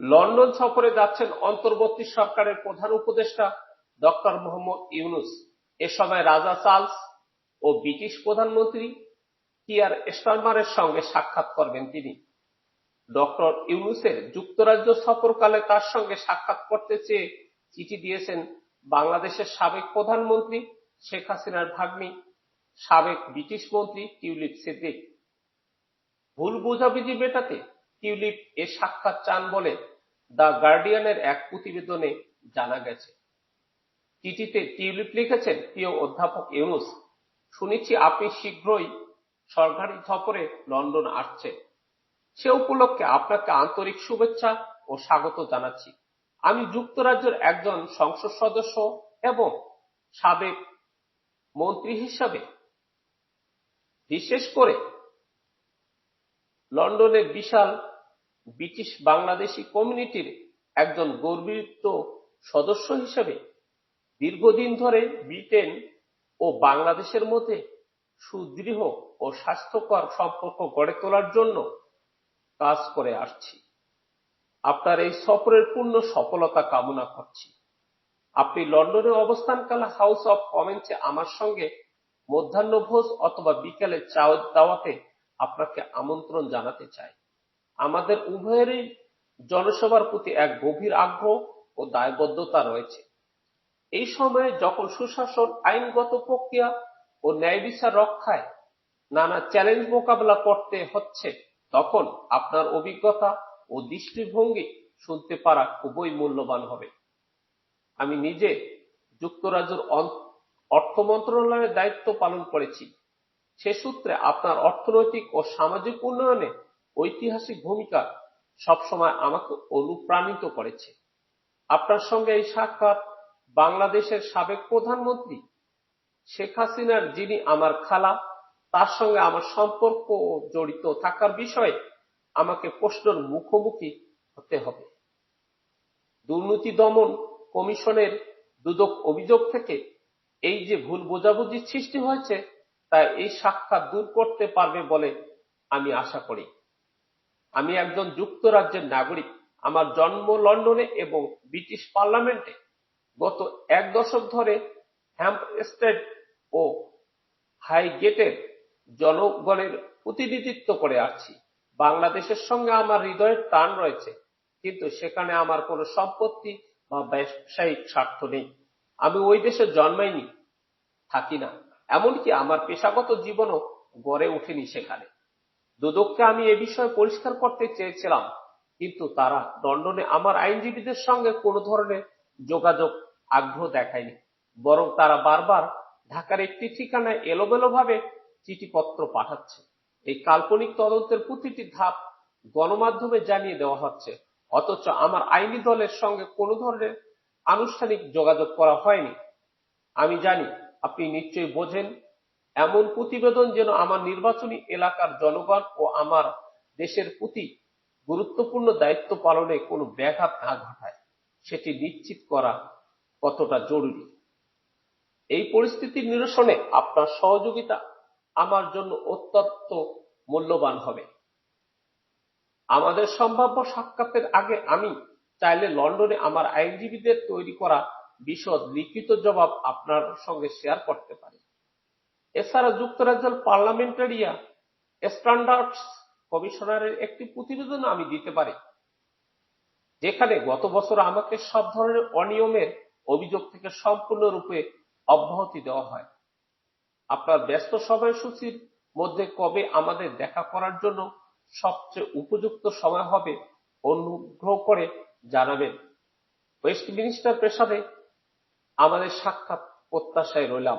London সফরে যাচ্ছেন অন্তর্বর্তী সরকারের প্রধান উপদেষ্টা ডক্টর মোহাম্মদ ইউনুস। এ সময় রাজা চার্লস ও ব্রিটিশ প্রধানমন্ত্রী কিয়ার স্টারমারের সঙ্গে সাক্ষাৎ করবেন তিনি। ডক্টর ইউনুসের যুক্তরাজ্য সফরকালে তার সঙ্গে সাক্ষাৎ করতে চেয়ে চিঠি দিয়েছেন বাংলাদেশের সাবেক প্রধানমন্ত্রী শেখ হাসিনার ভাগ্নি, সাবেক ব্রিটিশ মন্ত্রী টিউলিপ সিদ্দিক। ভুল বোঝাবুঝি মেটাতে টিউলিপ এ সাক্ষাৎ চান বলে দ্য গার্ডিয়ানের এক প্রতিবেদনে জানা গেছে। চিঠিতে টিউলিপ লিখেছেন, প্রিয় অধ্যাপক ইউনুস, শুনেছি আপনি শীঘ্রই সরকারি সফরে লন্ডন আসছেন। সে উপলক্ষে আপনাকে আন্তরিক শুভেচ্ছা ও স্বাগত জানাচ্ছি। আমি যুক্তরাজ্যের একজন সংসদ সদস্য এবং সাবেক মন্ত্রী হিসাবে, বিশেষ করে লন্ডনের বিশাল ব্রিটিশ বাংলাদেশি কমিউনিটির একজন গর্বিত সদস্য হিসেবে দীর্ঘদিন ধরে ব্রিটেন ও বাংলাদেশের মধ্যে সুদৃঢ় ও স্বাস্থ্যকর সম্পর্ক গড়ে তোলার জন্য কাজ করে আসছি। আপনার এই সফরের পূর্ণ সফলতা কামনা করছি। আপনি লন্ডনে অবস্থানকালে হাউস অব কমেন্সে আমার সঙ্গে মধ্যাহ্নভোজ অথবা বিকেলে চা দাওয়াতে আপনাকে আমন্ত্রণ জানাতে চাই। আমাদের উভয়েরই জনসভার প্রতি এক গভীর আগ্রহ ও দায়বদ্ধতা রয়েছে। এই সময়ে যখন সুশাসন, আইনগত প্রক্রিয়া ও ন্যায় বিচার রক্ষায় নানা চ্যালেঞ্জ মোকাবেলা করতে হচ্ছে, তখন আপনার অভিজ্ঞতা ও দৃষ্টিভঙ্গি শুনতে পারা খুবই মূল্যবান হবে। আমি নিজে যুক্তরাজ্যের অর্থ মন্ত্রণালয়ের দায়িত্ব পালন করেছি। সে সূত্রে আপনার অর্থনৈতিক ও সামাজিক উন্নয়নে ঐতিহাসিক ভূমিকা সবসময় আমাকে অনুপ্রাণিত করেছে। আপনার সঙ্গে এই সাক্ষাৎ বাংলাদেশের সাবেক প্রধানমন্ত্রী শেখ হাসিনার, যিনি আমার খালা, তার সঙ্গে আমার সম্পর্ক জড়িত থাকার বিষয়ে আমাকে প্রশ্নের মুখোমুখি হতে হবে। দুর্নীতি দমন কমিশনের দুদক অভিযোগ থেকে এই যে ভুল বোঝাবুঝির সৃষ্টি হয়েছে, তা এই সাক্ষাৎ দূর করতে পারবে বলে আমি আশা করি। আমি একজন যুক্তরাজ্যের নাগরিক। আমার জন্ম লন্ডনে এবং ব্রিটিশ পার্লামেন্টে। গত এক দশক ধরে হ্যাম্প স্টেট ও হাইগেটের জনগণের প্রতিনিধিত্ব করে আসছি বাংলাদেশের সঙ্গে আমার হৃদয়ের টান রয়েছে, কিন্তু সেখানে আমার কোনো সম্পত্তি বা ব্যবসায়িক স্বার্থ নেই। আমি ওই দেশে জন্মাইনি, থাকি না। এমনকি আমার পেশাগত জীবনও গড়ে ওঠেনি সেখানে। দুদককে আমি এ বিষয়ে পরিষ্কার করতে চেয়েছিলাম, কিন্তু তারা লন্ডনে আমার আইনজীবীদের সঙ্গে কোনো ধরনের যোগাযোগ আগ্রহ দেখায়নি, বরং তারা বারবার ঢাকার একটি ঠিকানায় এলোমেলোভাবে চিঠিপত্র পাঠাচ্ছে। এই কাল্পনিক তদন্তের প্রতিটি ধাপ গণমাধ্যমে জানিয়ে দেওয়া হচ্ছে, অথচ আমার আইনি দলের সঙ্গে কোনো ধরনের আনুষ্ঠানিক যোগাযোগ করা হয়নি। আমি জানি, আপনি নিশ্চয়ই বোঝেন এমন প্রতিবেদন যেন আমার নির্বাচনী এলাকার জনগণ ও আমার দেশের প্রতি গুরুত্বপূর্ণ দায়িত্ব পালনে কোনো ব্যাঘাত না ঘটায়। সেটি নিশ্চিত করা কতটা জরুরি? এই পরিস্থিতির নিরসনে আপনার সহযোগিতা আমার জন্য অত্যন্ত মূল্যবান হবে। আমাদের সম্ভাব্য সাক্ষাতের আগে আমি চাইলে লন্ডনে আমার আইনজীবীদের তৈরি করা বিশদ লিখিত জবাব আপনার সঙ্গে শেয়ার করতে পারি। এছাড়া যুক্তরাজ্যের পার্লামেন্টারিয়া স্ট্যান্ডার্ডস কমিশনারের একটি প্রতিবেদন আমি দিতে পারি, যেখানে গত বছর আমাকে সব ধরনের অনিয়মের অভিযোগ থেকে সম্পূর্ণরূপে অব্যাহতি দেওয়া হয়। আপনার ব্যস্ত সময়সূচির মধ্যে কবে আমাদের দেখা করার জন্য সবচেয়ে উপযুক্ত সময় হবে অনুগ্রহ করে জানাবেন। ওয়েস্টমিনিস্টার প্রেসারে আমাদের সাক্ষাৎ প্রত্যাশায় রইলাম।